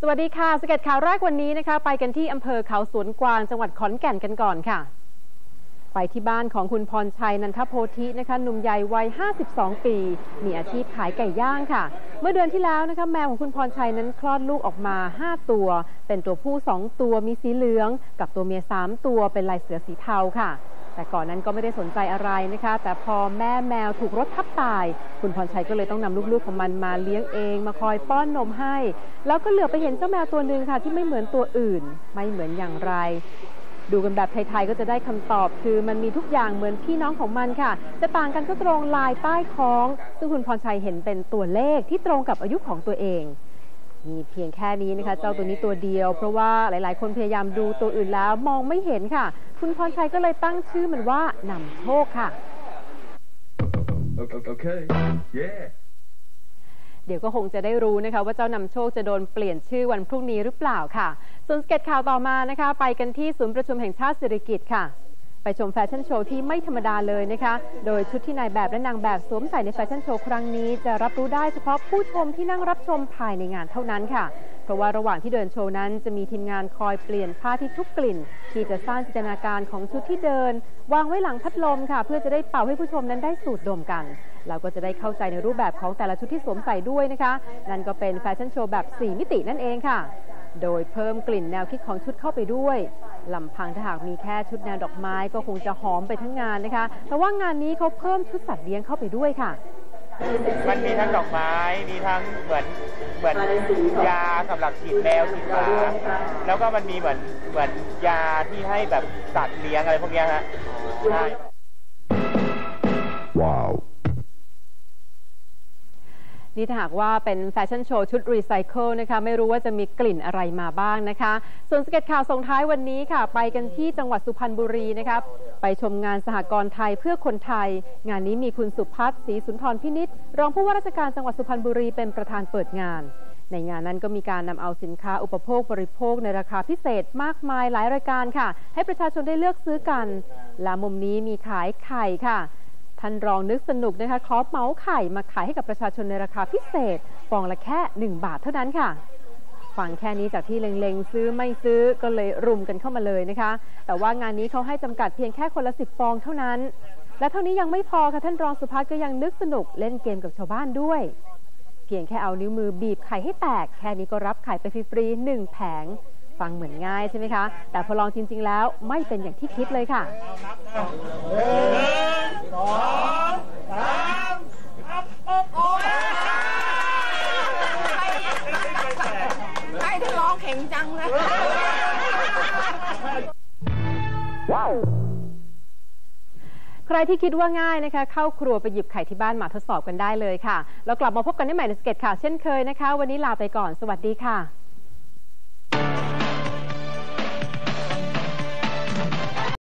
สวัสดีค่ะสเก็ตข่าวแรกวันนี้นะคะ ไปกันที่อำเภอเขาสวนกวางจังหวัดขอนแก่นกันก่อนค่ะ ไปที่บ้านของคุณพรชัยนันทโพธินะคะหนุ่มใหญ่วัย 52 ปี มีอาชีพขายไก่ย่างค่ะ เมื่อเดือนที่แล้วนะคะแมวของคุณพรชัยนั้นคลอดลูกออกมา 5 ตัว เป็นตัวผู้ 2 ตัวมีสีเหลือง กับตัวเมีย 3 ตัวเป็นลายเสือสีเทาค่ะ แต่ก่อนนั้นก็ไม่ได้สนใจอะไรนะคะ แต่พอแม่แมวถูกรถทับตาย คุณพรชัยก็เลยต้องนำลูกๆของมันมาเลี้ยงเอง มาคอยป้อนนมให้ แล้วก็เหลือไปเห็นเจ้าแมวตัวหนึ่งค่ะ ที่ไม่เหมือนตัวอื่น ไม่เหมือนอย่างไร ดูกันแบบไทยๆก็จะได้คำตอบ คือมันมีทุกอย่างเหมือนพี่น้องของมันค่ะ จะต่างกันก็ตรงลายใต้ท้อง ซึ่งคุณพรชัยเห็นเป็นตัวเลขที่ตรงกับอายุของตัวเอง มีเพียงแค่นี้นะคะ เจ้าตัวนี้ตัวเดียว เพราะว่าหลาย ๆ คนพยายามดูตัวอื่นแล้วมองไม่เห็นค่ะ คุณพรชัยก็เลยตั้งชื่อมันว่านำโชคค่ะ Okay, okay. Yeah. เดี๋ยวก็คงจะได้รู้นะคะว่าเจ้านำโชคจะโดนเปลี่ยนชื่อวันพรุ่งนี้หรือเปล่าค่ะ ส่วนสเก็ตข่าวต่อมานะคะ ไปกันที่ศูนย์ประชุมแห่งชาติสิริกิติ์ค่ะ ไปชมแฟชั่นโชว์ที่ไม่ธรรมดาเลยนะคะ โดยชุดที่นายแบบและนางแบบสวมใส่ในแฟชั่นโชว์ครั้งนี้ จะรับรู้ได้เฉพาะผู้ชมที่นั่งรับชมภายในงานเท่านั้นค่ะ เพราะว่าระหว่างที่เดินโชว์นั้นจะมีทีมงานคอยเปลี่ยนผ้าที่ทุกกลิ่น ที่จะสร้างจินตนาการของชุดที่เดิน วางไว้หลังพัดลมค่ะ เพื่อจะได้เป่าให้ผู้ชมนั้นได้สูดดมกันเราก็จะได้เข้าใจในรูปแบบของแต่ละชุดที่สวมใส่ด้วยนะคะ นั่นก็เป็นแฟชั่นโชว์แบบ 4 มิตินั่นเองค่ะ โดยเพิ่มกลิ่นแนวคิดของชุดเข้าไปด้วย ลำพังถ้าหากมีแค่ชุดแนวดอกไม้ก็คงจะหอมไปทั้งงานนะคะ แต่ว่างานนี้เขาเพิ่มชุดสัตว์เลี้ยงเข้าไปด้วยค่ะ มันมีทั้งดอกไม้ มีทั้งเหมือนเหมือนยาสำหรับฉีดแมวฉีดหมาแล้วก็มันมีเหมือนเหมือนยาที่ให้แบบสัตว์เลี้ยงอะไรพวกนี้ฮะใช่ นี่ถ้าหากว่าเป็นแฟชั่นโชว์ชุดรีไซเคิลนะคะ ไม่รู้ว่าจะมีกลิ่นอะไรมาบ้างนะคะ ส่วนสเก็ตข่าวส่งท้ายวันนี้ค่ะ ไปกันที่จังหวัดสุพรรณบุรีนะคะไปชมงานสหกรณ์ไทยเพื่อคนไทย งานนี้มีคุณสุพัฒน์ศรีสุนทรพินิษรองผู้ว่าราชการจังหวัดสุพรรณบุรีเป็นประธานเปิดงาน ในงานนั้นก็มีการนำเอาสินค้าอุปโภคบริโภคในราคาพิเศษมากมายหลายรายการค่ะ ให้ประชาชนได้เลือกซื้อกันและมุมนี้มีขายไข่ค่ะ ท่านรองนึกสนุกนะคะขอเมาส์ไข่มาขายให้กับประชาชนในราคาพิเศษฟองละแค่ 1 บาทเท่านั้นค่ะฟังแค่นี้จากที่เล็งๆ ซื้อไม่ซื้อก็เลยรุมกันเข้ามาเลยนะคะ แต่ว่างานนี้เขาให้จำกัดเพียงแค่คนละสิบฟองเท่านั้น และเท่านี้ยังไม่พอค่ะท่านรองสุพัฒน์ก็ยังนึกสนุกเล่นเกมกับชาวบ้านด้วย เพียงแค่เอานิ้วมือบีบไข่ให้แตก แค่นี้ก็รับไข่ไปฟรีๆหนึ่งแผง ฟังเหมือนง่ายใช่ไหมคะ แต่พอลองจริง ๆ แล้วไม่เป็นอย่างที่คิดเลยค่ะไอ้ที่ร้องเข็งจังเลยใครที่คิดว่าง่ายนะคะ เข้าครัวไปหยิบไข่ที่บ้านมาทดสอบกันได้เลยค่ะ แล้วกลับมาพบกันได้ใหม่ในสเก็ตข่าวเช่นเคยนะคะ วันนี้ลาไปก่อน สวัสดีค่ะ